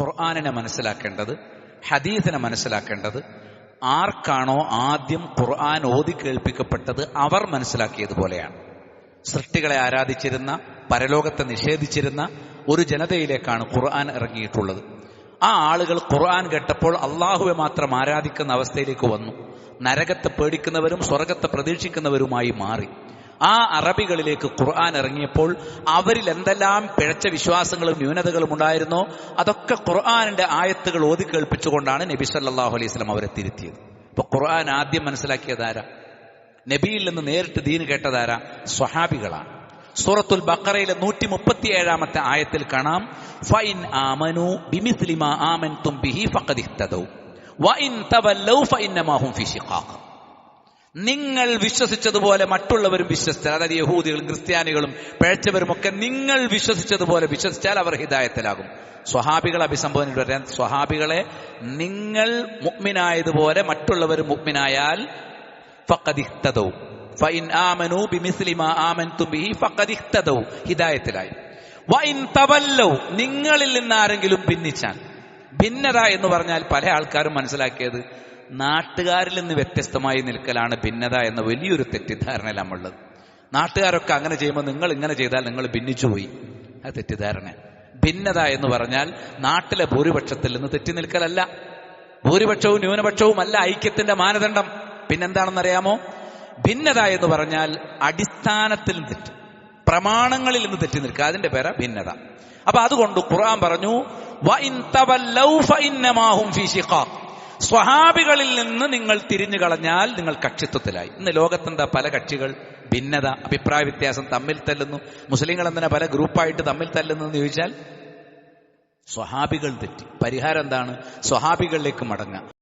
ഖുർആാനിനെ മനസ്സിലാക്കേണ്ടത് ഹദീസിനെ മനസ്സിലാക്കേണ്ടത് ആർക്കാണോ ആദ്യം ഖുർആൻ ഓതി കേൾപ്പിക്കപ്പെട്ടത് അവർ മനസ്സിലാക്കിയതുപോലെയാണ് സൃഷ്ടികളെ ആരാധിച്ചിരുന്ന പരലോകത്തെ നിഷേധിച്ചിരുന്ന ഒരു ജനതയിലേക്കാണ് ഖുർആൻ ഇറങ്ങിയിട്ടുള്ളത്. ആ ആളുകൾ ഖുർആൻ കേട്ടപ്പോൾ അള്ളാഹുവെ മാത്രം ആരാധിക്കുന്ന അവസ്ഥയിലേക്ക് വന്നു. നരകത്തെ പേടിക്കുന്നവരും സ്വർഗത്തെ പ്രതീക്ഷിക്കുന്നവരുമായി മാറി. ആ അറബികളിലേക്ക് ഖുർആൻ ഇറങ്ങിയപ്പോൾ അവരിൽ എന്തെല്ലാം പിഴച്ച വിശ്വാസങ്ങളും ന്യൂനതകളും ഉണ്ടായിരുന്നോ അതൊക്കെ ഖുർആാനിന്റെ ആയത്തുകൾ ഓതി കേൾപ്പിച്ചുകൊണ്ടാണ് നബി സല്ലാഹു അലൈഹി സ്വലം അവരെ തിരുത്തിയത്. അപ്പൊ ഖുർആൻ ആദ്യം മനസ്സിലാക്കിയതാരാ നബിയിൽ നിന്ന് നേരിട്ട് ദീന് കേട്ടതാരാ സ്വഹാബികളാണ്. സൂറത്തുൽ ബക്കറയിലെ നൂറ്റി മുപ്പത്തി ഏഴാമത്തെ ആയത്തിൽ കാണാം ഫൈൻ ആമനു ബിമിസ്ലിമ ആമൻ തുംബിഹി ഫഖദിഹ്തദൗ വഇൻ തവല്ലൗ ഫഇന്നമാഹും ഫി ശിഖാഖ്. നിങ്ങൾ വിശ്വസിച്ചതുപോലെ മറ്റുള്ളവരും വിശ്വസിച്ചാൽ അതായത് യഹൂദികളും ക്രിസ്ത്യാനികളും പിഴച്ചവരും ഒക്കെ നിങ്ങൾ വിശ്വസിച്ചതുപോലെ വിശ്വസിച്ചാൽ അവർ ഹിദായത്തിലാകും. സ്വഹാബികളെ അഭിസംബോധന പറയാൻ സ്വഹാബികളെ നിങ്ങൾ മുഗ്മിനായതുപോലെ മറ്റുള്ളവരും മുഗ്മിനായാൽ ഫക്കതിഹ്തവും ഫഇൻ ആമനു ബിമിസ്ലിമ ആമൻ തുബി ഫഖദിഹ്തദൗ ഹിദായത്തിലായി. വഇൻ തവല്ലൗ. നിങ്ങളിൽ നിന്ന് ആരെങ്കിലും ഭിന്നിച്ചാൽ. ഭിന്നത എന്ന് പറഞ്ഞാൽ പല ആൾക്കാരും മനസ്സിലാക്കിയത് നാട്ടുകാരിൽ നിന്ന് വ്യത്യസ്തമായി നിൽക്കലാണ് ഭിന്നത എന്ന വലിയൊരു തെറ്റിദ്ധാരണ നമ്മളുള്ളത്. നാട്ടുകാരൊക്കെ അങ്ങനെ ചെയ്യുമ്പോൾ നിങ്ങൾ ഇങ്ങനെ ചെയ്താൽ നിങ്ങൾ ഭിന്നിച്ചുപോയി അത് തെറ്റിദ്ധാരണ. ഭിന്നത എന്ന് പറഞ്ഞാൽ നാട്ടിലെ ഭൂരിപക്ഷത്തിൽ നിന്ന് തെറ്റി നിൽക്കലല്ല. ഭൂരിപക്ഷവും ന്യൂനപക്ഷവും അല്ല ഐക്യത്തിന്റെ മാനദണ്ഡം. പിന്നെന്താണെന്നറിയാമോ? ഭിന്നത എന്ന് പറഞ്ഞാൽ അടിസ്ഥാനത്തിൽ തെറ്റ്. പ്രമാണങ്ങളിൽ നിന്ന് തെറ്റി നിൽക്കുക. അതിന്റെ പേര ഭിന്നത. അപ്പൊ അതുകൊണ്ട് ഖുർആൻ പറഞ്ഞു സ്വഹാബികളിൽ നിന്ന് നിങ്ങൾ തിരിഞ്ഞു കളഞ്ഞാൽ നിങ്ങൾ കക്ഷിത്വത്തിലായി. ഇന്ന് ലോകത്തെന്താ പല കക്ഷികൾ? ഭിന്നത അഭിപ്രായ വ്യത്യാസം തമ്മിൽ തല്ലുന്നു. മുസ്ലിങ്ങൾ എന്തിനാ പല ഗ്രൂപ്പായിട്ട് തമ്മിൽ തല്ലുന്നു എന്ന് ചോദിച്ചാൽ സ്വഹാബികൾ തെറ്റി. പരിഹാരം എന്താണ്? സ്വഹാബികളിലേക്ക് മടങ്ങുക.